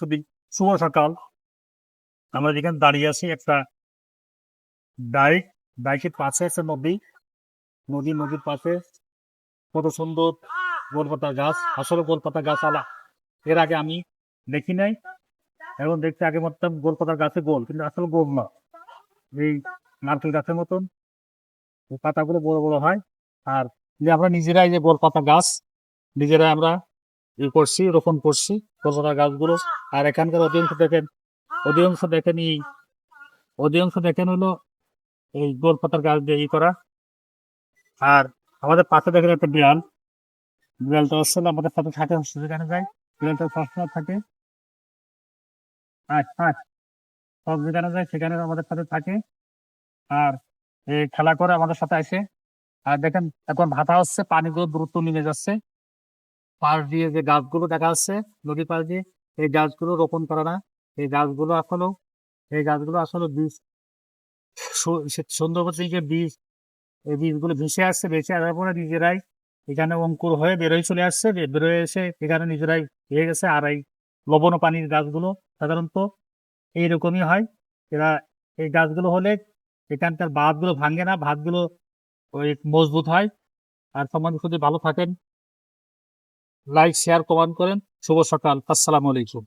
শুধু শুভ সকাল। আমরা যেখানে দাঁড়িয়ে আছি একটা বাইক বাইকের পাশে আছে নদী। নদী, নদীর পাশে কত সুন্দর গোলপাতা গাছ, আসলে গোলপাতা গাছ আলা। এর আগে আমি দেখি নাই এখন দেখতে আগে মাত্র গোলপাতার গাছে গোল, কিন্তু আসলে গোল না। এই নারকেল গাছের মতন পাতাগুলো বড় বড় হয়। আর যে আমরা নিজেরাই যে গোলপাতা গাছ, নিজেরাই আমরা ই করছি, রোপণ করছি গোলপাতা গাছগুলো। আর এখানকার অধিকাংশ দেখেন অধিকাংশ দেখেন এই, অধিকাংশ দেখেন হলো এই গোলপাতার গাছ দিয়ে ই করা। আর আমাদের পাশে দেখেন একটা বিড়াল। বিড়ালটা না আমাদের সাথে থাকে সেখানে যায়। বিড়ালটা সবসময় থাকে। সব যেখানে যায় সেখানে আমাদের সাথে থাকে। আর এই খেলা করে আমাদের সাথে আসে। আর দেখেন, এখন ভাতা হচ্ছে, পানিগুলো দ্রুত নেমে যাচ্ছে। পাশ দিয়ে যে গাছগুলো দেখা যাচ্ছে, নদীর পাশ দিয়ে, এই গাছগুলো রোপণ করা না। এই গাছগুলো এখনও, এই গাছগুলো আসলে বীজ, সু- সে- সুন্দরবন বীজ, এই বীজগুলো ভেসে আসছে, ভেসে আসার পরে নিজেরাই এখানে অঙ্কুর হয়ে বেরোয় চলে আসছে। বেরোয় এসে এখানে নিজেরাই হয়ে গেছে আর এই লবণ পানির গাছগুলো সাধারণত এইরকমই হয়। এরা, এই গাছগুলো হলে এখানকার বাঁধগুলো ভাঙে না ভাতগুলো ওই মজবুত হয়। আর সমাজ যদি ভালো থাকেন। লাইক শেয়ার কমেন্ট করেন। শুভ সকাল। আসসালামু আলাইকুম।